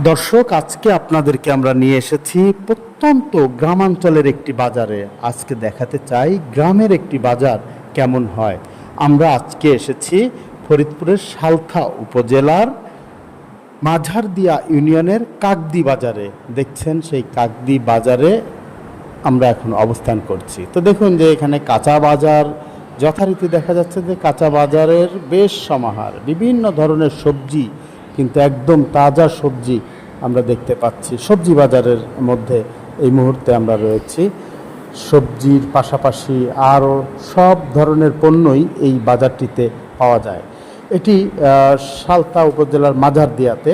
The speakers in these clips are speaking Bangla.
দর্শক, আজকে আপনাদেরকে আমরা নিয়ে এসেছি প্রত্যন্ত গ্রামাঞ্চলের একটি বাজারে। আজকে দেখাতে চাই গ্রামের একটি বাজার কেমন হয়। আমরা আজকে এসেছি ফরিদপুরের সালথা উপজেলার মাঝারদিয়া ইউনিয়নের কাকদি বাজারে। দেখছেন, সেই কাকদি বাজারে আমরা এখন অবস্থান করছি। তো দেখুন যে এখানে কাঁচা বাজার, যথারীতি দেখা যাচ্ছে যে কাঁচা বাজারের বেশ সমাহার। বিভিন্ন ধরনের সবজি কিন্তু একদম তাজা সবজি আমরা দেখতে পাচ্ছি। সবজি বাজারের মধ্যে এই মুহূর্তে আমরা রয়েছি। সবজির পাশাপাশি আরও সব ধরনের পণ্যই এই বাজারটিতে পাওয়া যায়। এটি সালতা উপজেলার মাঝারদিয়াতে।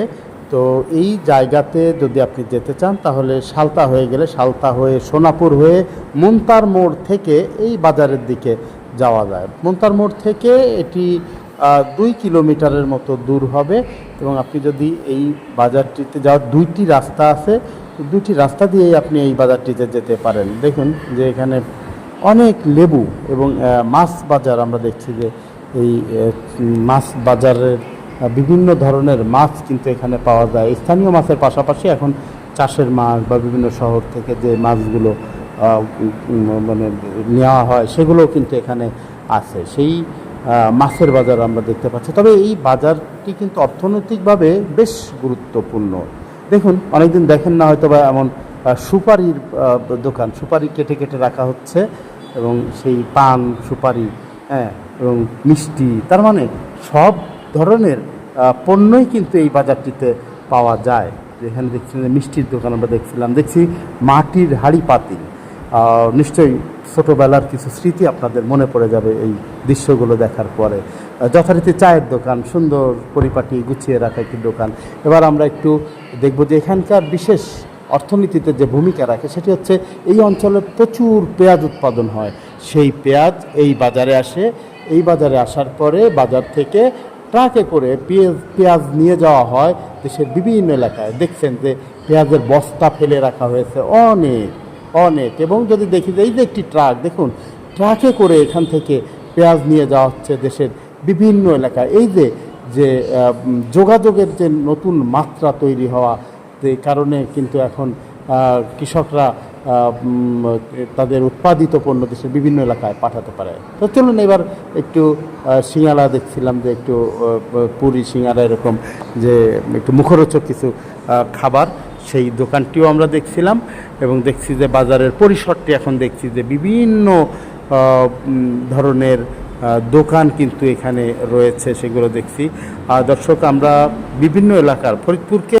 তো এই জায়গাতে যদি আপনি যেতে চান, তাহলে সালতা হয়ে গেলে সালতা হয়ে সোনাপুর হয়ে মুন্তার মোড় থেকে এই বাজারের দিকে যাওয়া যায়। মুন্তার মোড় থেকে এটি দুই কিলোমিটারের মতো দূর হবে এবং আপনি যদি এই বাজারটিতে যাওয়ার দুইটি রাস্তা আছে দুটি রাস্তা দিয়েই আপনি এই বাজারটিতে যেতে পারেন। দেখুন যে এখানে অনেক লেবু এবং মাছ বাজার আমরা দেখছি যে এই মাছ বাজারের বিভিন্ন ধরনের মাছ কিন্তু এখানে পাওয়া যায়। স্থানীয় মাছের পাশাপাশি এখন চাষের মাছ বা বিভিন্ন শহর থেকে যে মাছগুলো মানে নেওয়া হয়, সেগুলোও কিন্তু এখানে আছে। সেই মাছের বাজার আমরা দেখতে পাচ্ছি। তবে এই বাজারটি কিন্তু অর্থনৈতিকভাবে বেশ গুরুত্বপূর্ণ। দেখুন, অনেকদিন দেখেন না হয়তো বা এমন সুপারির দোকান। সুপারি কেটে কেটে রাখা হচ্ছে এবং সেই পান, সুপারি হ্যাঁ এবং মিষ্টি, তার মানে সব ধরনের পণ্যই কিন্তু এই বাজারটিতে পাওয়া যায়। যেখানে দেখছি মিষ্টির দোকান আমরা দেখছিলাম। দেখছি মাটির হাড়ি পাতিল। নিশ্চয়ই ছোটোবেলার কিছু স্মৃতি আপনাদের মনে পড়ে যাবে এই দৃশ্যগুলো দেখার পরে। যথারীতি চায়ের দোকান, সুন্দর পরিপাটি গুছিয়ে রাখা একটি দোকান। এবার আমরা একটু দেখব যে এখানকার বিশেষ অর্থনীতিতে যে ভূমিকা রাখে সেটি হচ্ছে এই অঞ্চলে প্রচুর পেঁয়াজ উৎপাদন হয়। সেই পেঁয়াজ এই বাজারে আসে। এই বাজারে আসার পরে বাজার থেকে ট্রাকে করে পেঁয়াজ পেঁয়াজ নিয়ে যাওয়া হয় দেশের বিভিন্ন এলাকায়। দেখছেন যে পেঁয়াজের বস্তা ফেলে রাখা হয়েছে অনেক। অনেক। এবং যদি দেখি এই যে একটি ট্রাক, দেখুন, ট্রাকে করে এখান থেকে পেঁয়াজ নিয়ে যাওয়া হচ্ছে দেশের বিভিন্ন এলাকায়। এই যে যে যোগাযোগের যে নতুন মাত্রা তৈরি হওয়া, যে কারণে কিন্তু এখন কৃষকরা তাদের উৎপাদিত পণ্য দেশের বিভিন্ন এলাকায় পাঠাতে পারে। তো চলুন এবার একটু সিঙ্গারা দেখছিলাম যে একটু পুরী পুরি সিঙ্গারা এরকম যে, একটু মুখরোচক কিছু খাবার। সেই দোকানটিও আমরা দেখছিলাম এবং দেখছি যে বাজারের পরিসরটি এখন দেখছি যে বিভিন্ন ধরনের দোকান কিন্তু এখানে রয়েছে, সেগুলো দেখছি। আর দর্শক, আমরা বিভিন্ন এলাকার ফরিদপুরকে